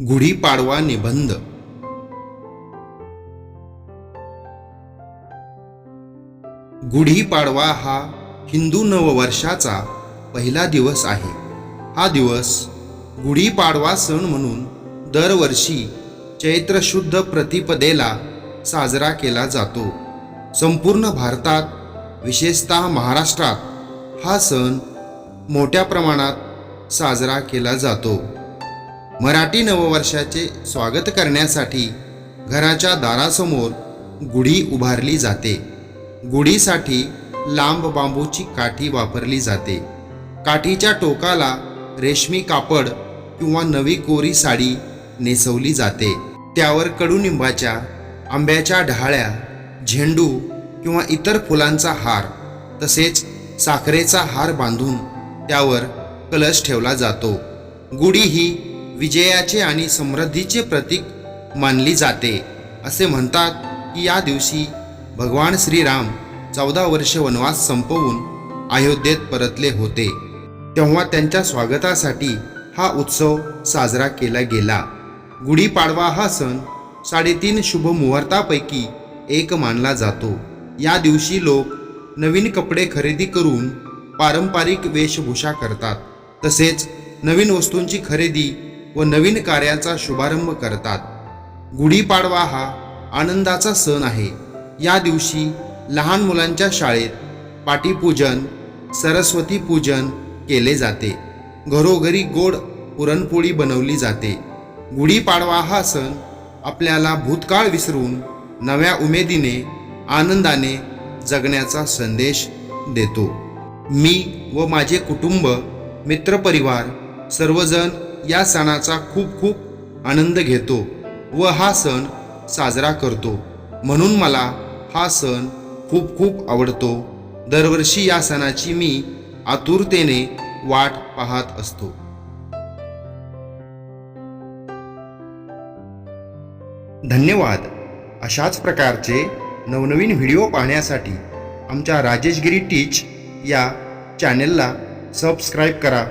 गुढीपाडवा निबंध. गुढीपाडवा हा हिंदू नववर्षाचा पहिला दिवस आहे. हा दिवस गुढीपाडवा सण म्हणून दरवर्षी चैत्र शुद्ध प्रतिपदेला साजरा केला जातो. संपूर्ण भारतात विशेषतः महाराष्ट्रात हा सण मोठ्या प्रमाणात साजरा केला जातो. मराठी नववर्षाचे स्वागत करण्यासाठी घराच्या दारासमोर गुढी उभारली जाते. गुढीसाठी लांब बांबूची काठी वापरली जाते. काठीच्या टोकाला रेशमी कापड किंवा नवी कोरी साडी नेसवली जाते. त्यावर कडुनिंबाच्या आंब्याच्या ढाळ्या झेंडू किंवा इतर फुलांचा हार तसेच साखरेचा हार बांधून त्यावर कलश ठेवला जातो. गुढी ही विजयाचे आणि समृद्धीचे प्रतीक मानली जाते असे म्हणतात की या दिवशी भगवान श्रीराम चौदा वर्ष वनवास संपवून अयोध्येत परतले होते. तेव्हा त्यांच्या स्वागतासाठी हा उत्सव साजरा केला गेला. गुढीपाडवा हा सण साडेतीन शुभ मुहूर्तापैकी एक मानला जातो. या दिवशी लोक नवीन कपडे खरेदी करून पारंपरिक वेशभूषा करतात. तसेच नवीन वस्तूंची खरेदी व नवीन कार्याचा शुभारंभ करतात. गुढीपाडवा हा आनंदाचा सण आहे. या दिवशी लहान मुलांच्या शाळेत पाटीपूजन सरस्वती पूजन केले जाते. घरोघरी गोड पुरणपोळी बनवली जाते. गुढीपाडवा हा सण आपल्याला भूतकाळ विसरून नव्या उमेदीने आनंदाने जगण्याचा संदेश देतो. मी व माझे कुटुंब मित्रपरिवार सर्वजण या सणाचा खूप खूप आनंद घेतो व हा सण साजरा करतो. म्हणून मला हा सण खूप खूप आवडतो. दरवर्षी या सणाची मी आतुरतेने वाट पाहत असतो. धन्यवाद. अशाच प्रकारचे नवनवीन व्हिडिओ पाहण्यासाठी आमच्या राजेशगिरी टीच या चॅनेलला सबस्क्राईब करा.